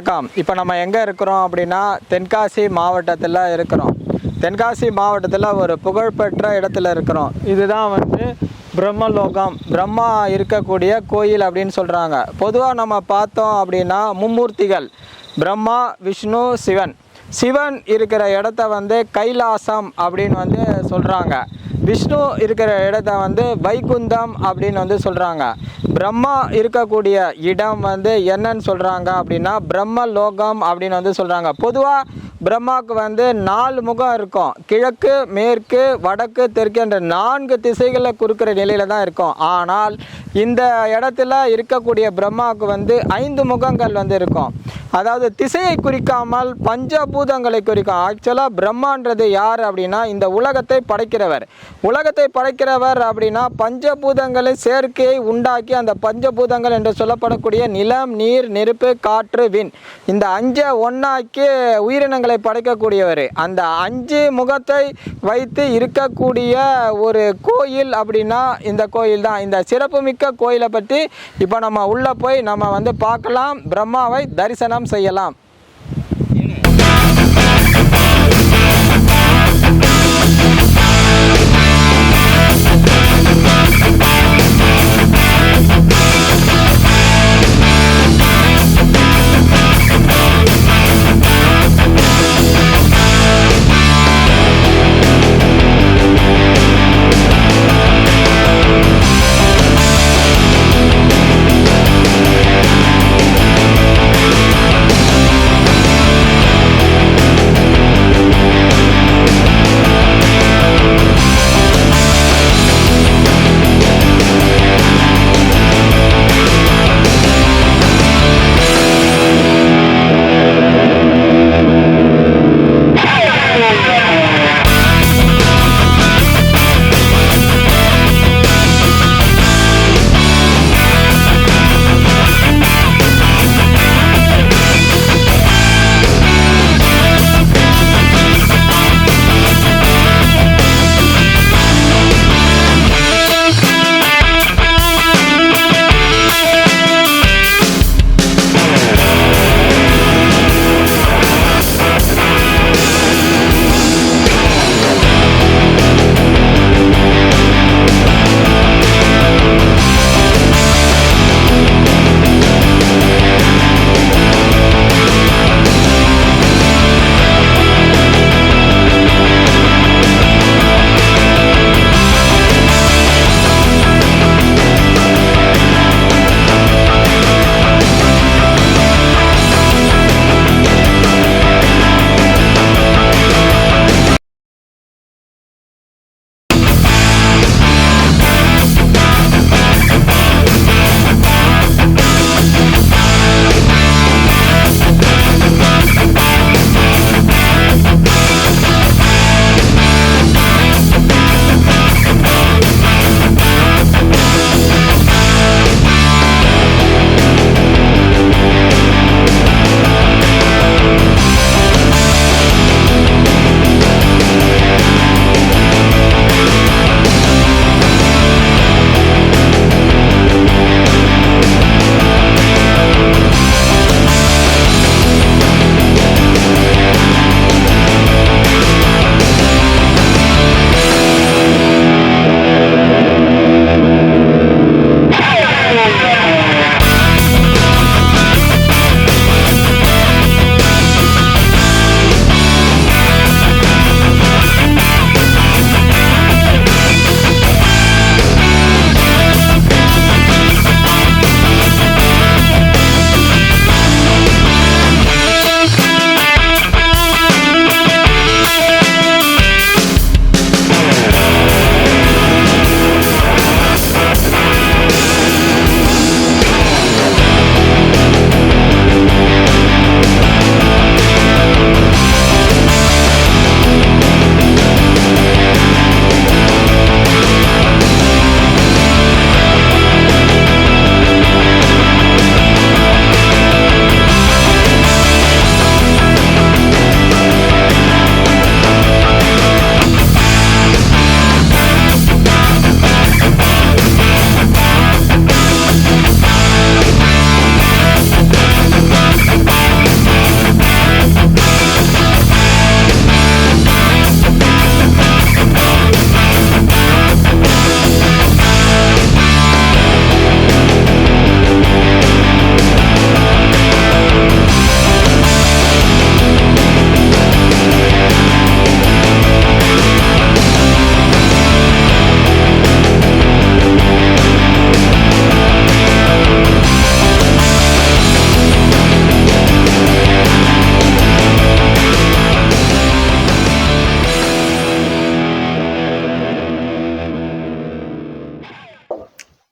வணக்கம். இப்போ நம்ம எங்கே இருக்கிறோம் அப்படின்னா தென்காசி மாவட்டத்தில் இருக்கிறோம். தென்காசி மாவட்டத்தில் ஒரு புகழ்பெற்ற இடத்துல இருக்கிறோம். இதுதான் வந்து பிரம்மலோகம். பிரம்மா இருக்கக்கூடிய கோயில் அப்படின்னு சொல்கிறாங்க பொதுவாக நம்ம பார்த்தோம் அப்படின்னா மும்மூர்த்திகள். பிரம்மா விஷ்ணு சிவன். சிவன் இருக்கிற இடத்த வந்து கைலாசம் அப்படின்னு வந்து சொல்கிறாங்க விஷ்ணு இருக்கிற இடத்த வந்து வைகுந்தம் அப்படின்னு வந்து சொல்கிறாங்க பிரம்மா இருக்கக்கூடிய இடம் வந்து என்னன்னு சொல்கிறாங்க அப்படின்னா பிரம்ம லோகம் அப்படின்னு வந்து சொல்கிறாங்க பொதுவாக பிரம்மாவுக்கு வந்து நாலு முகம் இருக்கும். கிழக்கு மேற்கு வடக்கு தெற்கு என்ற நான்கு திசைகளை குறுக்கிற நிலையில தான் இருக்கும். ஆனால் இந்த இடத்துல இருக்கக்கூடிய பிரம்மாவுக்கு வந்து ஐந்து முகங்கள் வந்து இருக்கும். அதாவது திசையை குறிக்காமல் பஞ்சபூதங்களை குறிக்கும். ஆக்சுவலாக பிரம்மான்றது யார் அப்படின்னா இந்த உலகத்தை படைக்கிறவர். உலகத்தை படைக்கிறவர் அப்படின்னா பஞ்சபூதங்களை சேர்க்கையை உண்டாக்கி அந்த பஞ்சபூதங்கள் என்று சொல்லப்படக்கூடிய நிலம் நீர் நெருப்பு காற்று விண். இந்த அஞ்சை ஒன்றாக்கி உயிரினங்களை படைக்கக்கூடியவர். அந்த அஞ்சு முகத்தை வைத்து இருக்கக்கூடிய ஒரு கோயில் அப்படின்னா இந்த கோயில் தான். இந்த சிறப்புமிக்க கோயிலை பற்றி இப்போ நம்ம உள்ளே போய் நம்ம வந்து பார்க்கலாம். பிரம்மாவை தரிசனம் செய்யலாம்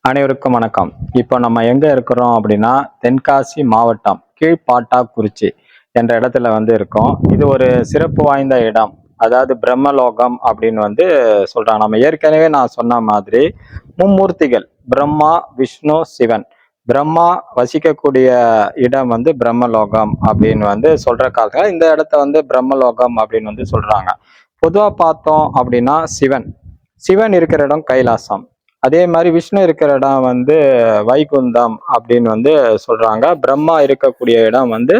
அனைவருக்கும் வணக்கம். இப்போ நம்ம எங்க இருக்கிறோம் அப்படின்னா தென்காசி மாவட்டம் கீழ்பாட்டாக்குறிச்சி என்ற இடத்துல வந்து இருக்கோம். இது ஒரு சிறப்பு வாய்ந்த இடம். அதாவது பிரம்மலோகம் அப்படின்னு வந்து சொல்றாங்க. நம்ம ஏற்கனவே நான் சொன்ன மாதிரி மும்மூர்த்திகள் பிரம்மா விஷ்ணு சிவன். பிரம்மா வசிக்கக்கூடிய இடம் வந்து பிரம்மலோகம் அப்படின்னு வந்து சொல்ற காலத்துல இந்த இடத்த வந்து பிரம்மலோகம் அப்படின்னு வந்து சொல்றாங்க. பொதுவா பார்த்தோம் அப்படின்னா சிவன். சிவன் இருக்கிற இடம் கைலாசம். அதே மாதிரி விஷ்ணு இருக்கிற இடம் வந்து வைகுந்தம் அப்படின்னு வந்து சொல்றாங்க. பிரம்மா இருக்கக்கூடிய இடம் வந்து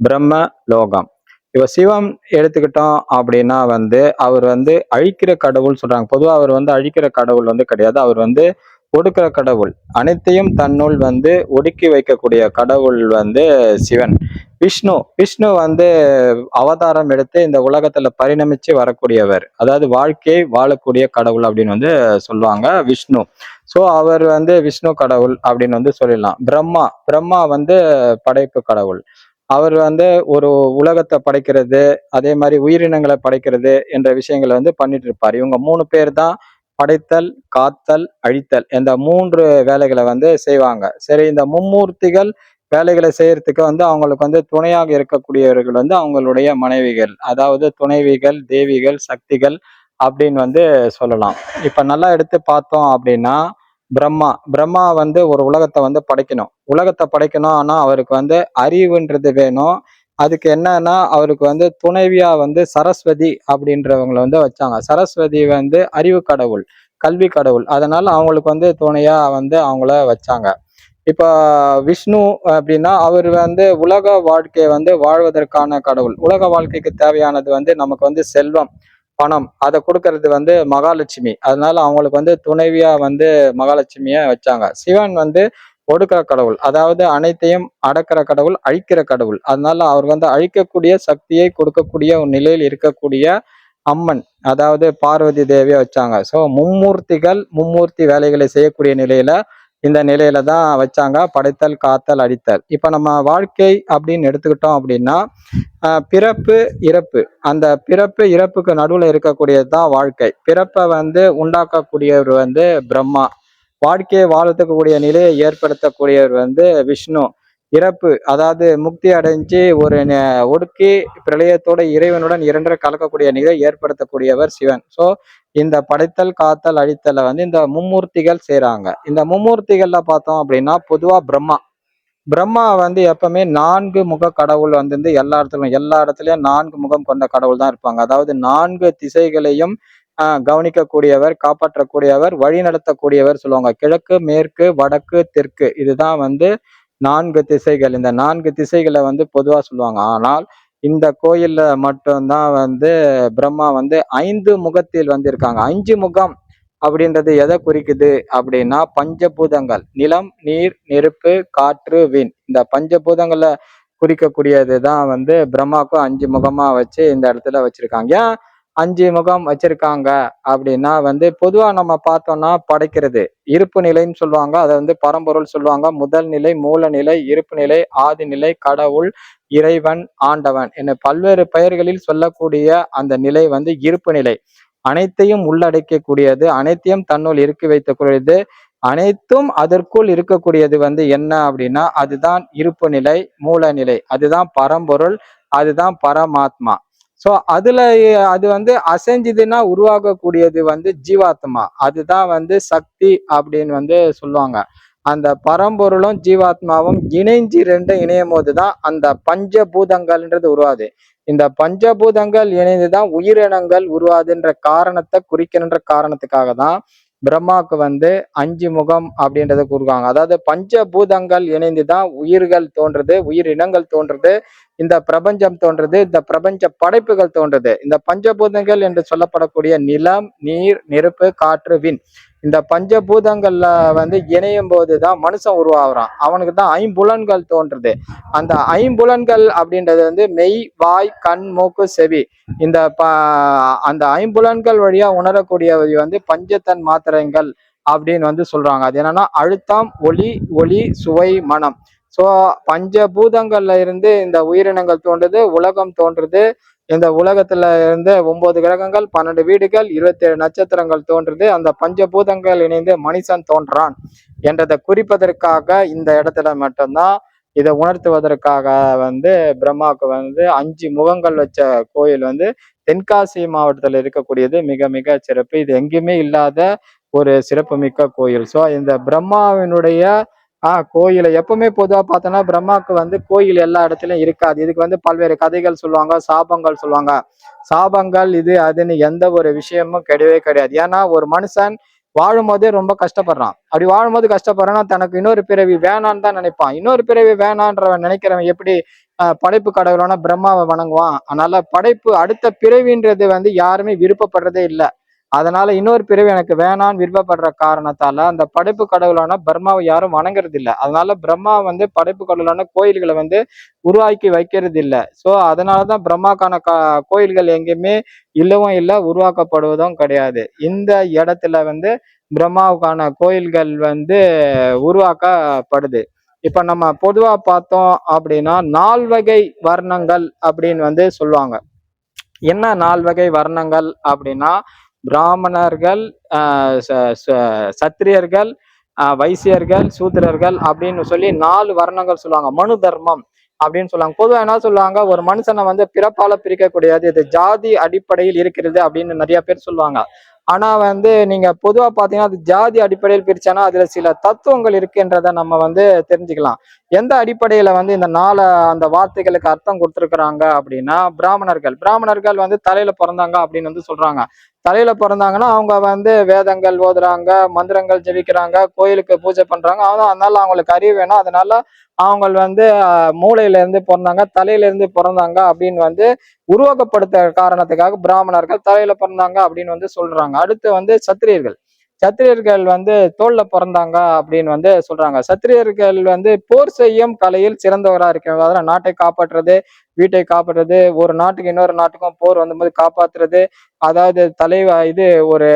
பிரம்ம லோகம் இப்போ சிவம் எடுத்துக்கிட்டோம் அப்படின்னா வந்து அவர் வந்து அழிக்கிற கடவுள் சொல்றாங்க. பொதுவாக அவர் வந்து அழிக்கிற கடவுள் வந்து கிடையாது. அவர் வந்து ஒடுக்கிற கடவுள். அனைத்தையும் தன்னுள் வந்து ஒடுக்கி வைக்கக்கூடிய கடவுள் வந்து சிவன். விஷ்ணு. விஷ்ணு வந்து அவதாரம் எடுத்து இந்த உலகத்துல பரிணமிச்சு வரக்கூடியவர். அதாவது வாழ்க்கையை வாழக்கூடிய கடவுள் அப்படின்னு வந்து சொல்லுவாங்க விஷ்ணு. ஸோ அவர் வந்து விஷ்ணு கடவுள் அப்படின்னு வந்து சொல்லிடலாம். பிரம்மா. பிரம்மா வந்து படைப்பு கடவுள். அவர் வந்து ஒரு உலகத்தை படைக்கிறது அதே மாதிரி உயிரினங்களை படைக்கிறது என்ற விஷயங்களை வந்து பண்ணிட்டு இருப்பார். இவங்க மூணு பேர் தான் படைத்தல் காத்தல் அழித்தல் இந்த மூன்று வேலைகளை வந்து செய்வாங்க. சரி இந்த மும்மூர்த்திகள் வேலைகளை செய்யறதுக்கு வந்து அவங்களுக்கு வந்து துணையாக இருக்கக்கூடியவர்கள் வந்து அவங்களுடைய மனைவிகள். அதாவது துணைவிகள் தேவிகள் சக்திகள் அப்படின்னு வந்து சொல்லலாம். இப்ப நல்லா எடுத்து பார்த்தோம் அப்படின்னா பிரம்மா. பிரம்மா வந்து ஒரு உலகத்தை வந்து படைக்கணும். உலகத்தை படைக்கணும் ஆனா அவருக்கு வந்து அறிவுன்றது வேணும். அதுக்கு என்னன்னா அவருக்கு வந்து துணைவியா வந்து சரஸ்வதி அப்படின்றவங்கள வந்து வச்சாங்க. சரஸ்வதி வந்து அறிவு கடவுள் கல்வி கடவுள். அதனால அவங்களுக்கு வந்து துணையா வந்து அவங்கள வச்சாங்க. இப்போ விஷ்ணு அப்படின்னா அவர் வந்து உலக வாழ்க்கையை வந்து வாழ்வதற்கான கடவுள். உலக வாழ்க்கைக்கு தேவையானது வந்து நமக்கு வந்து செல்வம் பணம். அதை கொடுக்கறது வந்து மகாலட்சுமி. அதனால அவங்களுக்கு வந்து துணைவியா வந்து மகாலட்சுமிய வச்சாங்க. சிவன் வந்து ஒடுக்கிற கடவுள் அதாவது அனைத்தையும் அடக்கிற கடவுள் அழிக்கிற கடவுள். அதனால அவர் வந்து அழிக்கக்கூடிய சக்தியை கொடுக்கக்கூடிய ஒரு நிலையில் இருக்கக்கூடிய அம்மன் அதாவது பார்வதி தேவியை வச்சாங்க. ஸோ மும்மூர்த்திகள் மும்மூர்த்தி வேலைகளை செய்யக்கூடிய நிலையில இந்த நிலையில தான் வச்சாங்க. படைத்தல் காத்தல் அடித்தல். இப்போ நம்ம வாழ்க்கை அப்படின்னு எடுத்துக்கிட்டோம் அப்படின்னா பிறப்பு இறப்பு. அந்த பிறப்பு இறப்புக்கு நடுவில் இருக்கக்கூடியது தான் வாழ்க்கை. பிறப்பை வந்து உண்டாக்கக்கூடியவர் வந்து பிரம்மா. வாழ்க்கையை வாழ்த்துக்கக்கூடிய நிலையை ஏற்படுத்தக்கூடியவர் வந்து விஷ்ணு. இறப்பு அதாவது முக்தி அடைஞ்சு ஒரு ந- ஒடுக்கி பிரளயத்தோட இறைவனுடன் இரண்டரை கலக்கக்கூடிய நிலையை ஏற்படுத்தக்கூடியவர் சிவன். ஸோ இந்த படைத்தல் காத்தல் அழித்தலை வந்து இந்த மும்மூர்த்திகள் செய்கிறாங்க இந்த மும்மூர்த்திகள்ல பார்த்தோம் அப்படின்னா பொதுவாக பிரம்மா. பிரம்மா வந்து எப்பவுமே நான்கு முக கடவுள் வந்து எல்லா இடத்துலயும் எல்லா இடத்துலயும் நான்கு முகம் கொண்ட கடவுள் தான் இருப்பாங்க. அதாவது நான்கு திசைகளையும் கவனிக்கக்கூடியவர் காப்பாற்றக்கூடியவர் வழி நடத்தக்கூடியவர் சொல்லுவாங்க. கிழக்கு மேற்கு வடக்கு தெற்கு. இதுதான் வந்து நான்கு திசைகள். இந்த நான்கு திசைகளை வந்து பொதுவாக சொல்லுவாங்க. ஆனால் இந்த கோயில்ல மட்டும்தான் வந்து பிரம்மா வந்து ஐந்து முகத்தில் வந்திருக்காங்க அஞ்சு முகம் அப்படின்றது எதை குறிக்குது அப்படின்னா பஞ்சபூதங்கள். நிலம் நீர் நெருப்பு காற்று விண். இந்த பஞ்சபூதங்களை குறிக்கக்கூடியது தான் வந்து பிரம்மாக்கும் அஞ்சு முகமா வச்சு இந்த இடத்துல வச்சிருக்காங்க. ஏன்? அஞ்சு முகம் வச்சிருக்காங்க அப்படின்னா வந்து பொதுவா நம்ம பார்த்தோம்னா படைக்கிறது. இருப்பு நிலைன்னு சொல்லுவாங்க. அதை வந்து பரம்பொருள் சொல்லுவாங்க. முதல் நிலை மூல நிலை இருப்பு நிலை ஆதி நிலை கடவுள் இறைவன் ஆண்டவன் என பல்வேறு பெயர்களில் சொல்லக்கூடிய அந்த நிலை வந்து இருப்பு நிலை. அனைத்தையும் உள்ளடக்கக்கூடியது அனைத்தையும் தன்னுள் இருக்கி வைக்கக்கூடியது அனைத்தும் அதற்குள் இருக்கக்கூடியது வந்து என்ன அப்படின்னா அதுதான் இருப்பு நிலை மூல நிலை. அதுதான் பரம்பொருள் அதுதான் பரமாத்மா. ஸோ அதுல அது வந்து அசைஞ்சுதுன்னா உருவாகக்கூடியது வந்து ஜீவாத்மா. அதுதான் வந்து சக்தி அப்படின்னு வந்து சொல்லுவாங்க. அந்த பரம்பொருளும் ஜீவாத்மாவும் இணைஞ்சு ரெண்டும் இணையும் போது தான் அந்த பஞ்சபூதங்கள்ன்றது உருவாது இந்த பஞ்சபூதங்கள் இணைந்துதான் உயிரினங்கள் உருவாதுன்ற காரணத்தை குறிக்கின்ற காரணத்துக்காக தான் பிரம்மாவுக்கு வந்து அஞ்சு முகம் அப்படின்றத கூறுவாங்க. அதாவது பஞ்சபூதங்கள் இணைந்து தான் உயிர்கள் தோன்றுது உயிரினங்கள் தோன்றுது இந்த பிரபஞ்சம் தோன்றது இந்த பிரபஞ்ச படைப்புகள் தோன்றுது. இந்த பஞ்சபூதங்கள் என்று சொல்லப்படக்கூடிய நிலம் நீர் நெருப்பு காற்று விண். இந்த பஞ்சபூதங்கள்ல வந்து இணையும் போது தான் மனுஷன் உருவாகிறான். அவனுக்கு தான் ஐம்புலன்கள் தோன்றுது. அந்த ஐம்புலன்கள் அப்படின்றது வந்து மெய் வாய் கண் மூக்கு செவி. இந்த ப அந்த ஐம்புலன்கள் வழியா உணரக்கூடியவை வந்து பஞ்சத்தன் மாத்திரைகள் அப்படின்னு வந்து சொல்றாங்க. அது என்னன்னா அழுத்தம் ஒளி ஒளி சுவை மனம். ஸோ பஞ்ச பூதங்கள்ல இருந்து இந்த உயிரினங்கள் தோன்றுது உலகம் தோன்றுது. இந்த உலகத்துல இருந்து ஒன்பது கிரகங்கள் பன்னெண்டு வீடுகள் இருபத்தி ஏழு நட்சத்திரங்கள் தோன்றுது. அந்த பஞ்சபூதங்கள் இணைந்து மனுஷன் தோன்றான் என்றதை குறிப்பதற்காக இந்த இடத்துல மட்டும்தான் இதை உணர்த்துவதற்காக வந்து பிரம்மாவுக்கு வந்து அஞ்சு முகங்கள் வச்ச கோயில் வந்து தென்காசி மாவட்டத்தில் இருக்கக்கூடியது. மிக மிக சிறப்பு. இது எங்கேயுமே இல்லாத ஒரு சிறப்புமிக்க கோயில். ஸோ இந்த பிரம்மாவினுடைய ஆஹ் கோயிலை. எப்பவுமே பொதுவாக பார்த்தோன்னா பிரம்மாவுக்கு வந்து கோயில் எல்லா இடத்துலயும் இருக்காது. இதுக்கு வந்து பல்வேறு கதைகள் சொல்லுவாங்க சாபங்கள் சொல்லுவாங்க. சாபங்கள் இது அதுன்னு எந்த ஒரு விஷயமும் கிடையவே கிடையாது. ஏன்னா ஒரு மனுஷன் வாழும்போதே ரொம்ப கஷ்டப்படுறான். அப்படி வாழும்போது கஷ்டப்படுறான்னா தனக்கு இன்னொரு பிறவி வேணான்னு தான் நினைப்பான். இன்னொரு பிறவி வேணான்றவன் நினைக்கிறவன் எப்படி படைப்பு கடவுளான பிரம்மாவை வணங்குவான்? அதனால படைப்பு அடுத்த பிறவின்றது வந்து யாருமே விருப்பப்படுறதே இல்லை. அதனால இன்னொரு பிறவி எனக்கு வேணான்னு விருப்பப்படுற காரணத்தால அந்த படைப்பு கடவுளான பிரம்மாவை யாரும் வணங்குறது இல்லை. அதனால பிரம்மா வந்து படைப்பு கடவுளான கோயில்களை வந்து உருவாக்கி வைக்கிறது இல்லை. ஸோ அதனாலதான் பிரம்மாக்கான கா கோயில்கள் எங்கேயுமே இல்லவும் இல்லை உருவாக்கப்படுவதும் கிடையாது. இந்த இடத்துல வந்து பிரம்மாவுக்கான கோயில்கள் வந்து உருவாக்கப்படுது. இப்ப நம்ம பொதுவா பார்த்தோம் அப்படின்னா நால்வகை வர்ணங்கள் அப்படின்னு வந்து சொல்லுவாங்க. என்ன நால்வகை வர்ணங்கள் அப்படின்னா பிராமணர்கள் ச- ச- சத்திரியர்கள் வைசியர்கள் சூத்திரர்கள் அப்படின்னு சொல்லி நாலு வர்ணங்கள் சொல்லுவாங்க. மனு தர்மம் அப்படின்னு சொல்லுவாங்க. பொதுவாக என்ன சொல்லுவாங்க? ஒரு மனுஷனை வந்து பிறப்பால பிரிக்கக்கூடியது இது ஜாதி அடிப்படையில் இருக்கிறது அப்படின்னு நிறைய பேர் சொல்லுவாங்க. ஆனா வந்து நீங்க பொதுவா பாத்தீங்கன்னா அது ஜாதி அடிப்படையில் பிரிச்சானா அதுல சில தத்துவங்கள் இருக்குன்றத நம்ம வந்து தெரிஞ்சுக்கலாம். எந்த அடிப்படையில வந்து இந்த நாலு அந்த வார்த்தைகளுக்கு அர்த்தம் கொடுத்துருக்குறாங்க அப்படின்னா பிராமணர்கள். பிராமணர்கள் வந்து தலையில பிறந்தாங்க அப்படின்னு வந்து சொல்றாங்க. தலையில பிறந்தாங்கன்னா அவங்க வந்து வேதங்கள் ஓதுறாங்க மந்திரங்கள் ஜெபிக்கிறாங்க கோயிலுக்கு பூஜை பண்றாங்க. அதான் அதனால அவங்களுக்கு அறிவு வேணும். அதனால அவங்க வந்து மூளையில இருந்து பிறந்தாங்க தலையில இருந்து பிறந்தாங்க அப்படின்னு வந்து உருவாக்கப்படுத்த காரணத்துக்காக பிராமணர்கள் தலையில பிறந்தாங்க அப்படின்னு வந்து சொல்றாங்க. அடுத்து வந்து சத்திரியர்கள். சத்திரியர்கள் வந்து தோல்ல பிறந்தாங்க அப்படின்னு வந்து சொல்றாங்க. சத்திரியர்கள் வந்து போர் செய்யும் கலையில் சிறந்தவராக இருக்கிறவங்க. அதனால நாட்டை காப்பாற்றுறது வீட்டை காப்பாற்றுறது ஒரு நாட்டுக்கு இன்னொரு நாட்டுக்கும் போர் வந்தபோது காப்பாற்றுறது அதாவது தலைவ இது ஒரு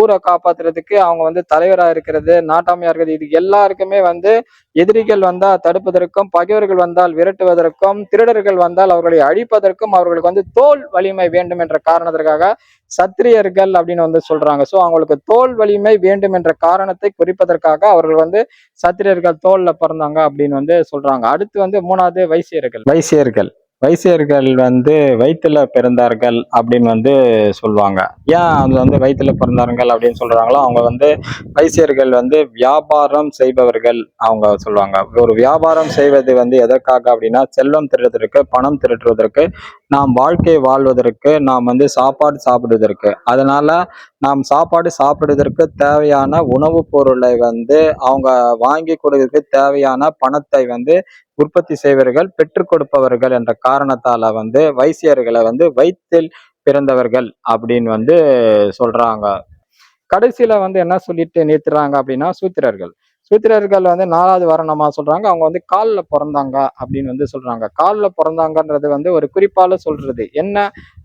ஊரை காப்பாத்துறதுக்கு அவங்க வந்து தலைவரா இருக்கிறது நாட்டாமையா இருக்கிறது இது எல்லாருக்குமே வந்து எதிரிகள் வந்தால் தடுப்பதற்கும் பகைவர்கள் வந்தால் விரட்டுவதற்கும் திருடர்கள் வந்தால் அவர்களை அழிப்பதற்கும் அவர்களுக்கு வந்து தோல் வலிமை வேண்டும் என்ற காரணத்திற்காக சத்திரியர்கள் அப்படின்னு வந்து சொல்றாங்க. ஸோ அவங்களுக்கு தோல் வலிமை வேண்டும் என்ற காரணத்தை குறிப்பதற்காக அவர்கள் வந்து சத்திரியர்கள் தோல்ல பிறந்தாங்க அப்படின்னு வந்து சொல்றாங்க. அடுத்து வந்து மூணாவது வைசியர்கள். வைசியர்கள். வைசியர்கள் வந்து வயிற்றுல பிறந்தார்கள் அப்படின்னு வந்து சொல்லுவாங்க. ஏன் அது வந்து வயிற்றுல பிறந்தார்கள் அப்படின்னு சொல்றாங்களோ அவங்க வந்து வைசியர்கள் வந்து வியாபாரம் செய்பவர்கள் அவங்க சொல்லுவாங்க. ஒரு வியாபாரம் செய்வது வந்து எதற்காக அப்படின்னா செல்வம் திருடுவதற்கு பணம் திருடுவதற்கு நாம் வாழ்க்கை வாழ்வதற்கு நாம் வந்து சாப்பாடு சாப்பிடுவதற்கு. அதனால நாம் சாப்பாடு சாப்பிடுவதற்கு தேவையான உணவுப் பொருளை வந்து அவங்க வாங்கி கொடுக்கறதுக்கு தேவையான பணத்தை வந்து உற்பத்தி செய்வர்கள் பெற்றுக் கொடுப்பவர்கள் என்ற காரணத்தால வந்து வைசியர்களை வந்து வயிற்றில் பிறந்தவர்கள் அப்படின்னு வந்து சொல்றாங்க. கடைசியில வந்து என்ன சொல்லிட்டு நிறுத்துறாங்க அப்படின்னா சூத்திரர்கள். சூத்திரர்கள் வந்து நாலாவது வரணமா சொல்றாங்க. அவங்க வந்து காலில் பிறந்தாங்க அப்படின்னு வந்து சொல்றாங்க. காலில் பிறந்தாங்கன்றது வந்து ஒரு குறிப்பால சொல்றது. என்ன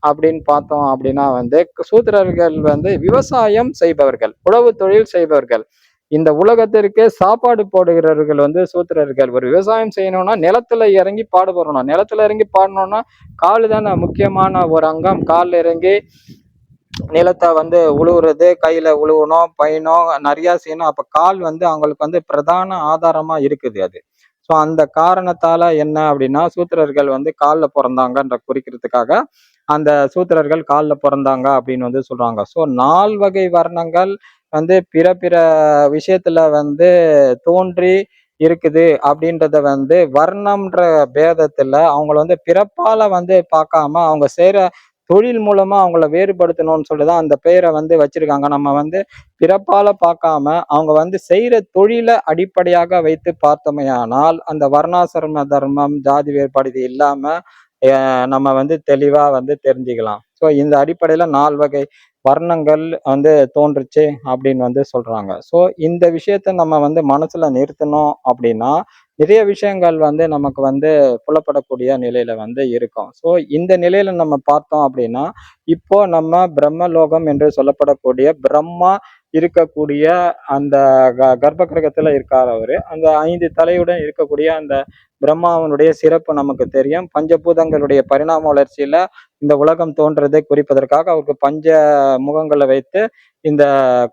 அப்படின்னு பார்த்தோம் அப்படின்னா வந்து சூத்திரர்கள் வந்து விவசாயம் செய்பவர்கள் உழவு தொழில் செய்பவர்கள். இந்த உலகத்திற்கே சாப்பாடு போடுகிறவர்கள் வந்து சூத்திரர்கள். ஒரு விவசாயம் செய்யணும்னா நிலத்துல இறங்கி பாடுபடணும் நிலத்துல இறங்கி பாடணும்னா கால் தானே முக்கியமான ஒரு அங்கம். காலில் இறங்கி நிலத்தை வந்து உழுவுறது கையில உழுவணும் பயணம் நிறைய செய்யணும். அப்ப கால் வந்து அவங்களுக்கு வந்து பிரதான ஆதாரமா இருக்குது அது. ஸோ அந்த காரணத்தால என்ன அப்படின்னா சூத்திரர்கள் வந்து காலில் பிறந்தாங்கன்ற குறிக்கிறதுக்காக அந்த சூத்திரர்கள் காலில் பிறந்தாங்க அப்படின்னு வந்து சொல்றாங்க. ஸோ நால் வகை வர்ணங்கள் வந்து பிற பிற விஷயத்துல வந்து தோன்றி இருக்குது அப்படின்றத வந்து வர்ணம்ன்ற பேதத்துல அவங்கள வந்து பிறப்பால வந்து பார்க்காம அவங்க செய்யற தொழில் மூலமா அவங்கள வேறுபடுத்தணும்னு சொல்லிதான் அந்த பெயரை வந்து வச்சிருக்காங்க. நம்ம வந்து பிறப்பால பார்க்காம அவங்க வந்து செய்யற தொழிலை அடிப்படையாக வைத்து பார்த்தோமையானால் அந்த வர்ணாசிரம தர்மம் ஜாதி வேறுபாடு இது இல்லாம நம்ம வந்து தெளிவா வந்து தெரிஞ்சுக்கலாம். ஸோ இந்த அடிப்படையில நால் வகை வர்ணங்கள் வந்து தோன்றுச்சு அப்படின்னு வந்து சொல்றாங்க. ஸோ இந்த விஷயத்த நம்ம வந்து மனசுல நிறுத்தணும் அப்படின்னா நிறைய விஷயங்கள் வந்து நமக்கு வந்து புலப்படக்கூடிய நிலையில வந்து இருக்கும். ஸோ இந்த நிலையில நம்ம பார்த்தோம் அப்படின்னா இப்போ நம்ம பிரம்மலோகம் என்று சொல்லப்படக்கூடிய பிரம்மா இருக்கக்கூடிய அந்த க கர்ப்ப கிரகத்துல இருக்கார் அவரு. அந்த ஐந்து தலையுடன் இருக்கக்கூடிய அந்த பிரம்மாவனுடைய சிறப்பு நமக்கு தெரியும். பஞ்சபூதங்களுடைய பரிணாம வளர்ச்சியில இந்த உலகம் தோன்றதை குறிப்பதற்காக அவருக்கு பஞ்ச முகங்களை வைத்து இந்த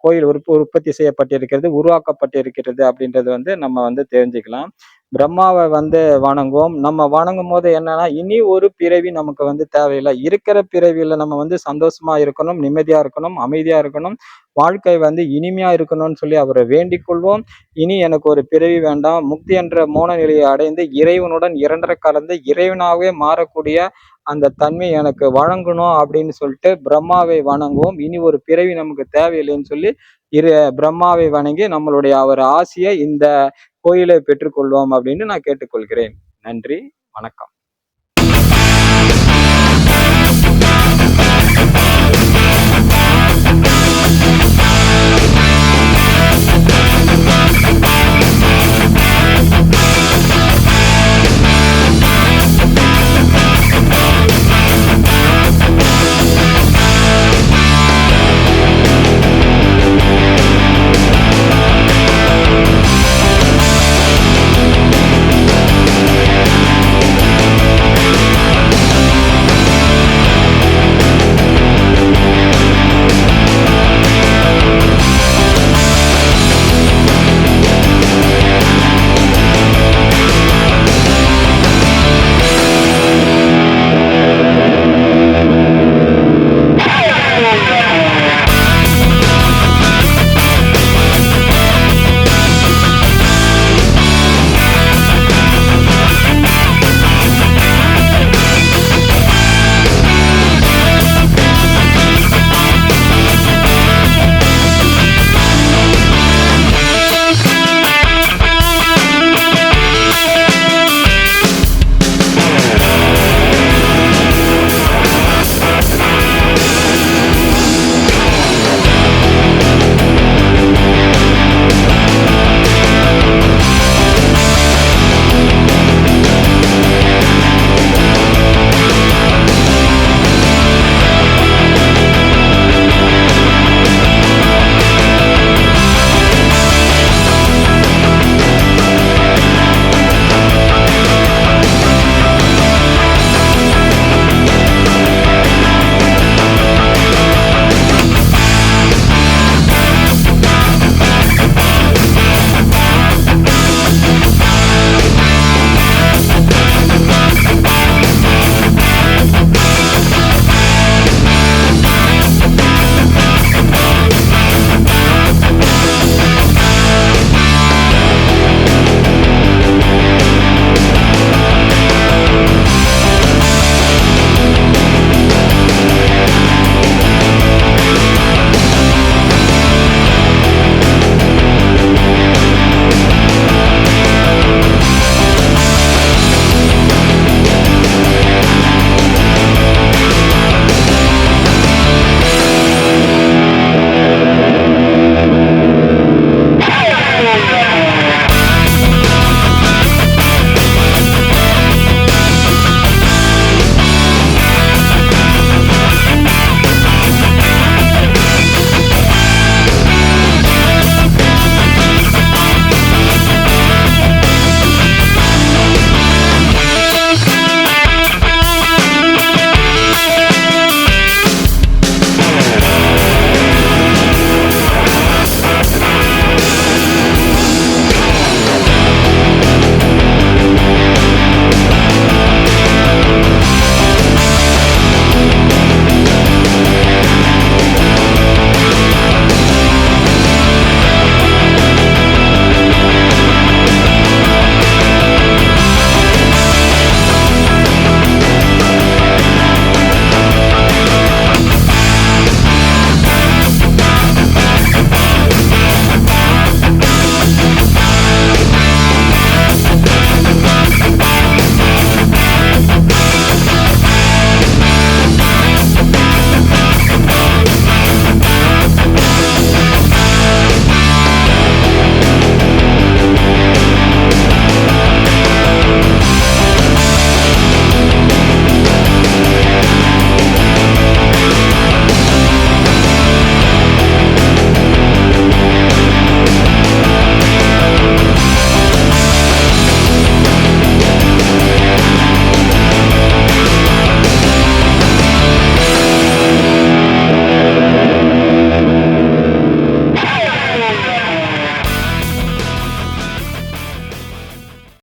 கோயில் உற்ப உற்பத்தி செய்யப்பட்டிருக்கிறது உருவாக்கப்பட்டிருக்கிறது அப்படின்றது வந்து நம்ம வந்து தெரிஞ்சுக்கலாம். பிரம்மாவை வந்து வணங்குவோம். நம்ம வணங்கும் போது என்னன்னா இனி ஒரு பிறவி நமக்கு வந்து தேவையில்லை. இருக்கிற பிறவியில நம்ம வந்து சந்தோஷமா இருக்கணும் நிம்மதியா இருக்கணும் அமைதியா இருக்கணும். வாழ்க்கை வந்து இனிமையா இருக்கணும்னு சொல்லி அவரை வேண்டிக் கொள்வோம். இனி எனக்கு ஒரு பிறவி வேண்டாம். முக்தி என்ற மோன நிலையை அடைந்து இறைவனுடன் இரண்டரை கலந்து இறைவனாகவே மாறக்கூடிய அந்த தன்மை எனக்கு வழங்கணும் அப்படின்னு சொல்லிட்டு பிரம்மாவை வணங்குவோம். இனி ஒரு பிறவி நமக்கு தேவையில்லைன்னு சொல்லி இரு பிரம்மாவை வணங்கி நம்மளுடைய அவர் ஆசையை இந்த கோயிலை பெற்றுக்கொள்வோம் அப்படின்னு நான் கேட்டுக்கொள்கிறேன். நன்றி. வணக்கம்.